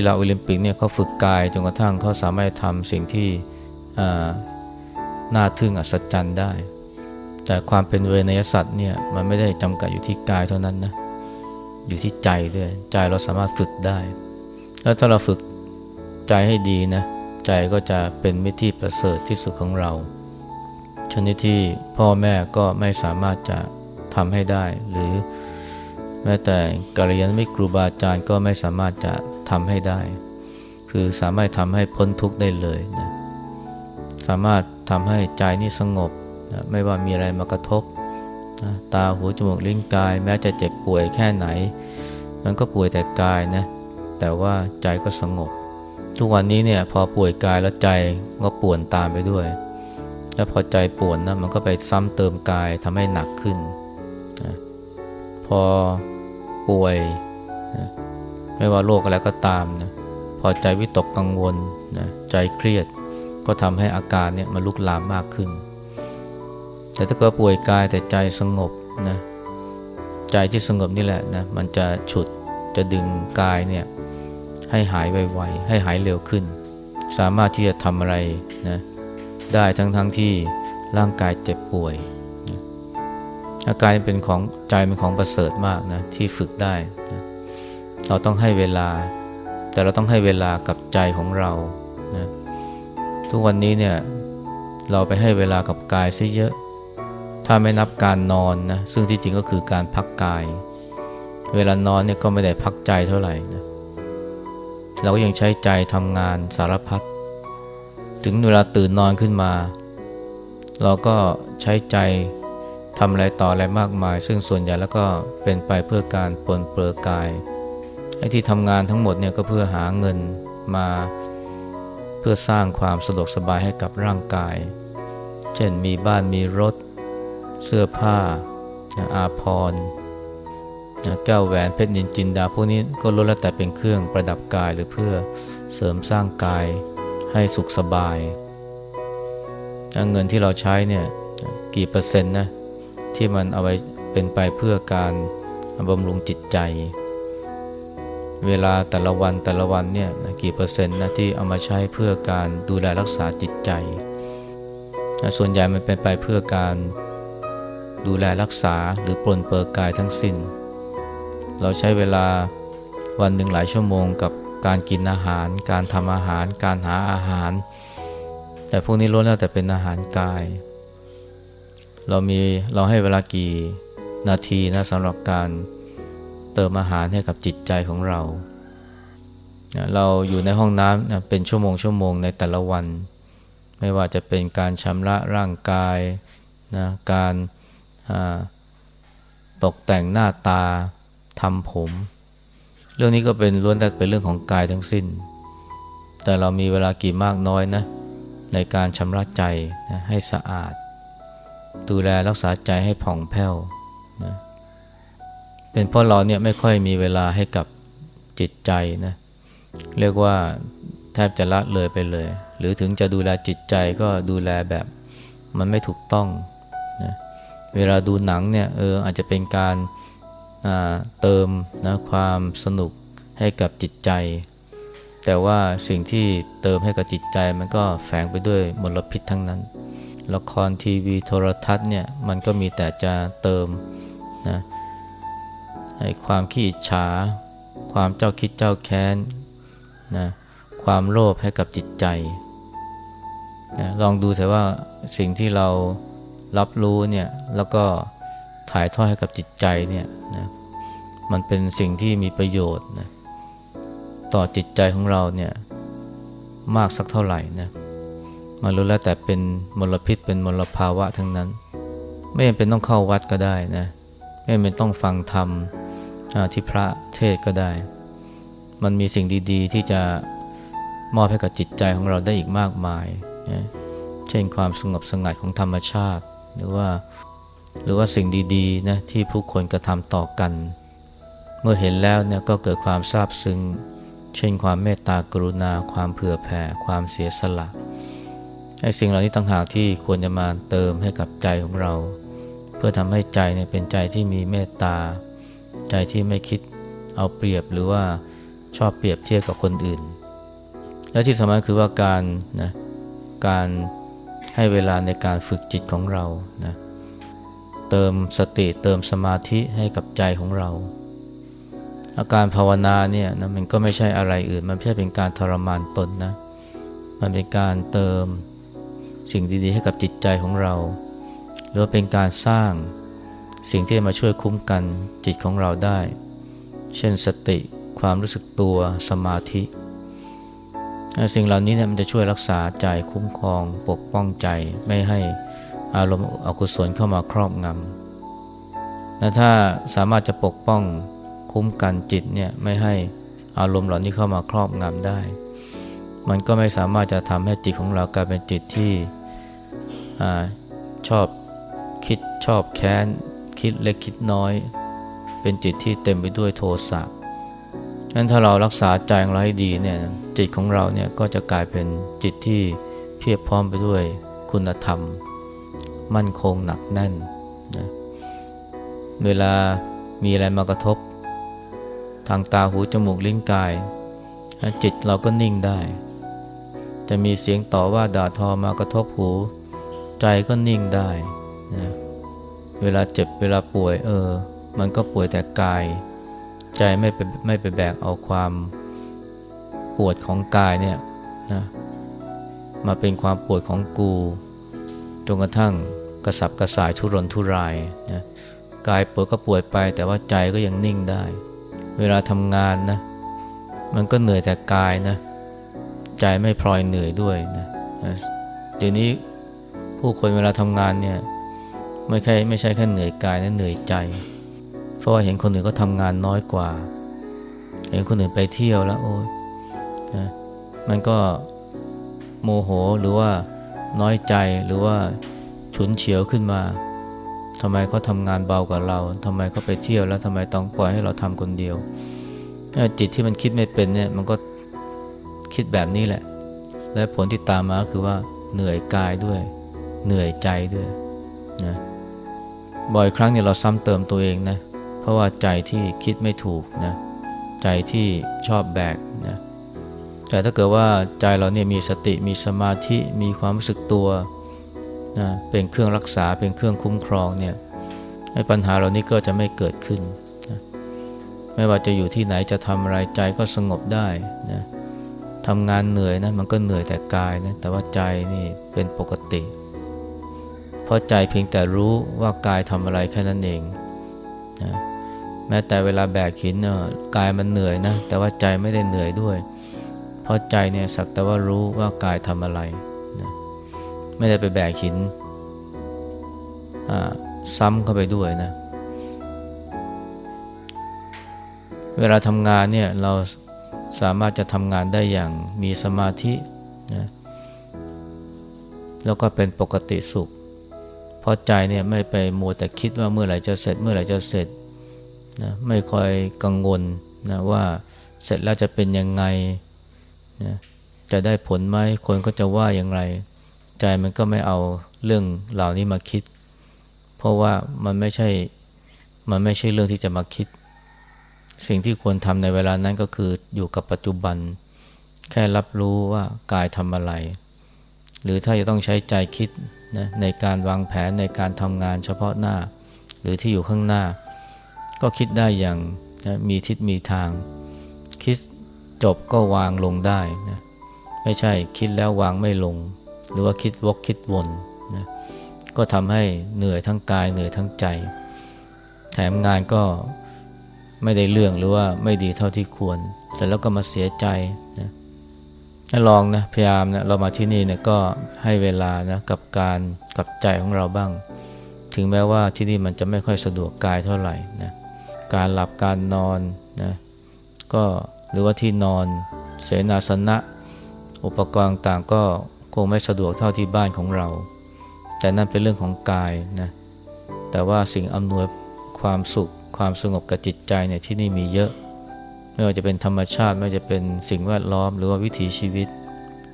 กีฬาโอลิมปิกเนี่ยเขาฝึกกายจนกระทั่งเขาสามารถทำสิ่งที่น่าทึ่งอัศจรรย์ได้ แต่ความเป็นเวนยสัตว์เนี่ยมันไม่ได้จำกัดอยู่ที่กายเท่านั้นนะอยู่ที่ใจด้วยใจเราสามารถฝึกได้ แล้วถ้าเราฝึกใจให้ดีนะใจก็จะเป็นมิตรที่ประเสริฐที่สุดของเรา ชนิดที่พ่อแม่ก็ไม่สามารถจะทำให้ได้ หรือ แม้แต่กัลยาณมิตรครูบาอาจารย์ก็ไม่สามารถจะทำให้ได้ คือสามารถทำให้พ้นทุกข์ได้เลยนะสามารถทำให้ใจนี่สงบนะไม่ว่ามีอะไรมากระทบนะตาหูจมูกลิ้นกาย แม้จะเจ็บป่วยแค่ไหน มันก็ป่วยแต่กายนะแต่ว่าใจก็สงบ ทุกวันนี้เนี่ยพอป่วยกายแล้วใจก็ป่วนตามไปด้วย แล้วพอใจป่วนนะมันก็ไปซ้ำเติมกายทำให้หนักขึ้นนะพอ ป่วยนะไม่ว่าโรคอะไรก็ตามนะพอใจวิตกกังวลนะใจเครียดก็ทำให้อาการเนี่ยมันลุกลามมากขึ้น แต่ถ้าเกิดป่วยกายแต่ใจสงบนะใจที่สงบนี่แหละนะมันจะฉุดจะดึงกายเนี่ยให้หายไวๆให้หายเร็วขึ้น สามารถที่จะทำอะไรนะได้ทั้งๆทที่ร่างกายเจ็บป่วย การเป็นของใจเป็นของประเสริฐมากนะที่ฝึกได้นะเราต้องให้เวลา แต่เราต้องให้เวลากับใจของเรานะทุกวันนี้เนี่ยเราไปให้เวลากับกายซะเยอะ ถ้าไม่นับการนอนนะซึ่งที่จริงก็คือการพักกาย เวลานอนเนี่ยก็ไม่ได้พักใจเท่าไหร่นะเราก็ยังใช้ใจทำงานสารพัดถึงเวลาตื่นนอนขึ้นมา เราก็ใช้ใจ ทำอะไรต่ออะไรมากมาย ซึ่งส่วนใหญ่แล้วก็เป็นไปเพื่อการปลนเปลือกายไอ้ที่ทำงานทั้งหมดเนี่ยก็เพื่อหาเงินมา เพื่อสร้างความสะดวกสบายให้กับร่างกาย เช่นมีบ้านมีรถ เสื้อผ้าอาภรณ์แก้วแหวนเพชรนินจินดาพวกนี้ก็ล้วนแล้วแต่เป็นเครื่องประดับกายหรือเพื่อเสริมสร้างกายให้สุขสบาย เงินที่เราใช้เนี่ยกี่เปอร์เซ็นต์นะ ที่มันเอาไว้เป็นไปเพื่อการบำรุงจิตใจ เวลาแต่ละวันแต่ละวันเนี่ยนะกี่เปอร์เซ็นต์นะที่เอามาใช้เพื่อการดูแลรักษาจิตใจนะส่วนใหญ่มันเป็นไปเพื่อการดูแลรักษาหรือปลนเปลือกกายทั้งสิ้น เราใช้เวลาวันหนึ่งหลายชั่วโมงกับการกินอาหาร การทำอาหาร การหาอาหาร แต่พวกนี้ล้วนแล้วแต่เป็นอาหารกาย เรามีเราให้เวลากี่นาทีนะสำหรับการเติมอาหารให้กับจิตใจของเรา เราอยู่ในห้องน้ำนะเป็นชั่วโมงชั่วโมงในแต่ละวัน ไม่ว่าจะเป็นการชำระร่างกายนะการตกแต่งหน้าตาทำผม เรื่องนี้ก็เป็นล้วนแต่เป็นเรื่องของกายทั้งสิ้น แต่เรามีเวลากี่มากน้อยนะในการชำระใจนะให้สะอาด ดูแลรักษาใจให้ผ่องแผ้วนะเป็นเพราะเราเนี่ยไม่ค่อยมีเวลาให้กับจิตใจนะเรียกว่าแทบจะละเลยไปเลย หรือถึงจะดูแลจิตใจก็ดูแลแบบมันไม่ถูกต้องนะเวลาดูหนังเนี่ยเอออาจจะเป็นการเติมนะความสนุกให้กับจิตใจ แต่ว่าสิ่งที่เติมให้กับจิตใจมันก็แฝงไปด้วยมลพิษทั้งนั้น ละครทีวีโทรทัศน์เนี่ยมันก็มีแต่จะเติมนะให้ความขี้อิจฉา ความเจ้าคิดเจ้าแค้นนะความโลภให้กับจิตใจนะลองดูเถอะว่าสิ่งที่เรารับรู้เนี่ยแล้วก็ถ่ายทอดให้กับจิตใจเนี่ยนะมันเป็นสิ่งที่มีประโยชน์นะต่อจิตใจของเราเนี่ยมากสักเท่าไหร่นะ มันรู้แล้วแต่เป็นมลพิษเป็นมลภาวะทั้งนั้น ไม่จำเป็นต้องเข้าวัดก็ได้นะไม่จำเป็นต้องฟังธรรมที่พระเทศก็ได้ มันมีสิ่งดีๆ ที่จะมอบให้กับจิตใจของเราได้อีกมากมายนะเช่นความสงบสงัดของธรรมชาติ หรือว่าหรือว่าสิ่งดีๆนะที่ผู้คนกระทำต่อกัน เมื่อเห็นแล้วเนี่ยก็เกิดความซาบซึ้งเช่นความเมตตากรุณา ความเผื่อแผ่ ความเสียสละ ไอ้สิ่งเหล่านี้ต่างหากที่ควรจะมาเติมให้กับใจของเรา เพื่อทำให้ใจเนี่ยเป็นใจที่มีเมตตา ใจที่ไม่คิดเอาเปรียบหรือว่าชอบเปรียบเทียบกับคนอื่น และที่สำคัญคือว่าการนะการให้เวลาในการฝึกจิตของเรานะเติมสติเติมสมาธิให้กับใจของเรา อาการภาวนาเนี่ยนะมันก็ไม่ใช่อะไรอื่น มันไม่ใช่เป็นการทรมานตนนะ มันเป็นการเติม สิ่งดีๆให้กับจิตใจของเรา หรือเป็นการสร้างสิ่งที่มาช่วยคุ้มกันจิตของเราได้ เช่นสติความรู้สึกตัวสมาธิ สิ่งเหล่านี้เนี่ยมันจะช่วยรักษาใจคุ้มครองปกป้องใจไม่ให้อารมณ์อกุศลเข้ามาครอบงำและถ้าสามารถจะปกป้องคุ้มกันจิตเนี่ยไม่ให้อารมณ์เหล่านี้เข้ามาครอบงำได้ มันก็ไม่สามารถจะทำให้จิตของเรากลายเป็นจิตที่ อชอบคิดชอบแค้น คิดเล็กคิดน้อย เป็นจิตที่เต็มไปด้วยโทสะงั้นถ้าเรารักษาใจของเราให้ดีเนี่ยจิตของเราเนี่ยก็จะกลายเป็นจิตที่เพียบพร้อมไปด้วยคุณธรรม มั่นคงหนักแน่นนะเวลามีอะไรมากระทบ ทางตาหูจมูกลิ้นกาย จิตเราก็นิ่งได้ จะมีเสียงต่อว่าด่าทอมากระทบหู ใจก็นิ่งได้นะเวลาเจ็บเวลาป่วยเออ มันก็ป่วยแต่กาย ใจไม่ไปไม่ไปแบกเอาความปวดของกายเนี่ยนะมาเป็นความปวดของกูจนกระทั่งกระสับกระส่ายทุรนทุรายนะกายปวดก็ป่วยไป แต่ว่าใจก็ยังนิ่งได้ เวลาทำงานนะมันก็เหนื่อยแต่กายนะใจไม่พลอยเหนื่อยด้วยนะเดี๋ยวนี้ ผู้คนเวลาทำงานเนี่ยไม่ใช่ไม่ใช่แค่เหนื่อยกายนะเหนื่อยใจ เพราะว่าเห็นคนอื่นก็ทำงานน้อยกว่า เห็นคนอื่นไปเที่ยวแล้วโอ้ยนะมันก็โมโหหรือว่าน้อยใจหรือว่าฉุนเฉียวขึ้นมาทำไมเขาทำงานเบากว่าเราทำไมเขาไปเที่ยวแล้วทำไมต้องปล่อยให้เราทำคนเดียวจิตที่มันคิดไม่เป็นเนี่ยมันก็คิดแบบนี้แหละ และผลที่ตามมาคือว่าเหนื่อยกายด้วย เหนื่อยใจด้วยนะบ่อยครั้งเนี่ยเราซ้ำเติมตัวเองนะเพราะว่าใจที่คิดไม่ถูกนะใจที่ชอบแบกนะแต่ถ้าเกิดว่าใจเราเนี่ยมีสติมีสมาธิมีความรู้สึกตัวนะเป็นเครื่องรักษาเป็นเครื่องคุ้มครองเนี่ยให้ปัญหาเหล่านี้ก็จะไม่เกิดขึ้นนะไม่ว่าจะอยู่ที่ไหนจะทำอะไรใจก็สงบได้นะทำงานเหนื่อยนะมันก็เหนื่อยแต่กายนะแต่ว่าใจนี่เป็นปกติ เพราะใจเพียงแต่รู้ว่ากายทำอะไรแค่นั้นเองนะแม้แต่เวลาแบกหินเนอกายมันเหนื่อยนะ แต่ว่าใจไม่ได้เหนื่อยด้วย เพราะใจเนี่ยสักแต่ว่ารู้ว่ากายทำอะไรนะไม่ได้ไปแบกหินซ้ำเข้าไปด้วยนะ เวลาทำงานเนี่ยเราสามารถจะทำงานได้อย่างมีสมาธินะแล้วก็เป็นปกติสุข เพราะใจเนี่ยไม่ไปมัวแต่คิดว่าเมื่อไหร่จะเสร็จเมื่อไหร่จะเสร็จนะไม่คอยกังวลนะว่าเสร็จแล้วจะเป็นยังไงนะจะได้ผลไหมคนก็จะว่าอย่างไร ใจมันก็ไม่เอาเรื่องเหล่านี้มาคิด เพราะว่ามันไม่ใช่มันไม่ใช่เรื่องที่จะมาคิด สิ่งที่ควรทำในเวลานั้นก็คืออยู่กับปัจจุบัน แค่รับรู้ว่ากายทำอะไร หรือถ้าจะต้องใช้ใจคิด นะในการวางแผนในการทำงานเฉพาะหน้า หรือที่อยู่ข้างหน้า ก็คิดได้อย่างนะมีทิศมีทาง คิดจบก็วางลงได้นะไม่ใช่คิดแล้ววางไม่ลง หรือว่าคิดวกคิดวนนะก็ทำให้เหนื่อยทั้งกายเหนื่อยทั้งใจ แถมงานก็ไม่ได้เรื่องหรือว่าไม่ดีเท่าที่ควรเสร็จแล้วก็มาเสียใจนะ ลองนะพยายามนะเรามาที่นี่เนี่ยก็ให้เวลานะกับการกับใจของเราบ้าง ถึงแม้ว่าที่นี่มันจะไม่ค่อยสะดวกกายเท่าไหร่นะการหลับการนอนนะก็หรือว่าที่นอนเสนาสนะ อุปกรณ์ต่างก็คงไม่สะดวกเท่าที่บ้านของเรา แต่นั่นเป็นเรื่องของกายนะแต่ว่าสิ่งอำนวยความสุขความสงบกับจิตใจเนี่ยที่นี่มีเยอะ ไม่ว่าจะเป็นธรรมชาติไม่ว่าจะเป็นสิ่งแวดล้อม หรือว่าวิถีชีวิต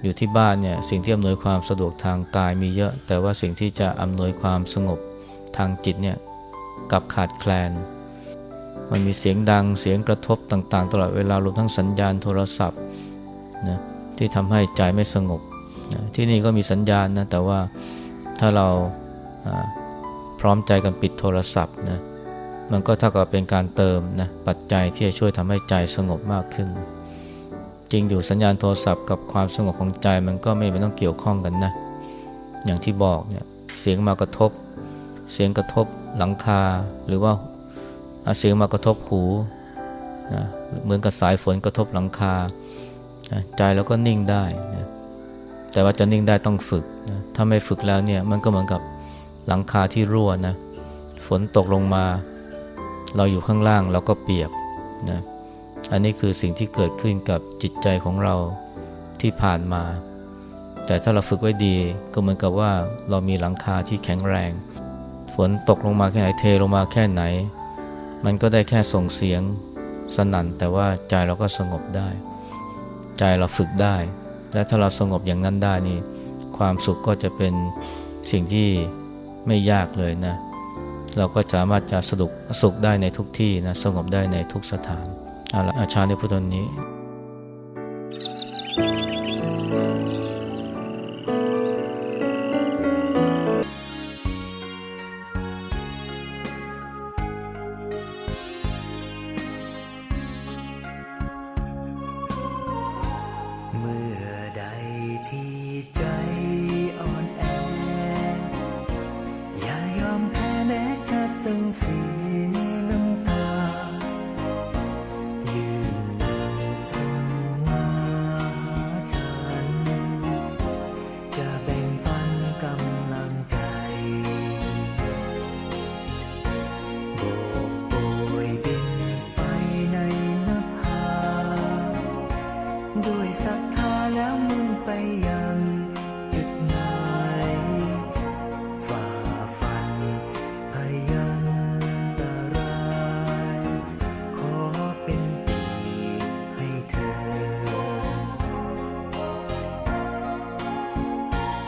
อยู่ที่บ้านเนี่ยสิ่งที่อำนวยความสะดวกทางกายมีเยอะ แต่ว่าสิ่งที่จะอำนวยความสงบทางจิตเนี่ยกับขาดแคลน มันมีเสียงดังเสียงกระทบต่างๆ ตลอดเวลารวมทั้งสัญญาณโทรศัพท์นะที่ทำให้ใจไม่สงบนะที่นี่ก็มีสัญญาณนะแต่ว่าถ้าเราอ่าพร้อมใจกันปิดโทรศัพท์นะ มันก็เท่ากับเป็นการเติมนะปัจจัยที่จะช่วยทำให้ใจสงบมากขึ้น จริงอยู่สัญญาณโทรศัพท์กับความสงบของใจมันก็ไม่เป็นต้องเกี่ยวข้องกันนะ อย่างที่บอกเนี่ยเสียงมากระทบ เสียงกระทบหลังคา หรือว่าเสียงมากระทบหูนะเหมือนกับสายฝนกระทบหลังคา ใจเราก็นิ่งได้นะแต่ว่าจะนิ่งได้ต้องฝึกนะถ้าไม่ฝึกแล้วเนี่ยมันก็เหมือนกับหลังคาที่รั่วนะฝนตกลงมา เราอยู่ข้างล่างเราก็เปียกนะอันนี้คือสิ่งที่เกิดขึ้นกับจิตใจของเราที่ผ่านมา แต่ถ้าเราฝึกไว้ดีก็เหมือนกับว่าเรามีหลังคาที่แข็งแรง ฝนตกลงมาแค่ไหนเทลงมาแค่ไหน มันก็ได้แค่ส่งเสียงสนั่น แต่ว่าใจเราก็สงบได้ ใจเราฝึกได้ และถ้าเราสงบอย่างนั้นได้นี่ความสุขก็จะเป็นสิ่งที่ไม่ยากเลยนะ เราก็สามารถจะสรุปสุขได้ในทุกที่นะสงบได้ในทุกสถานอาลอาชาในพุทธนี้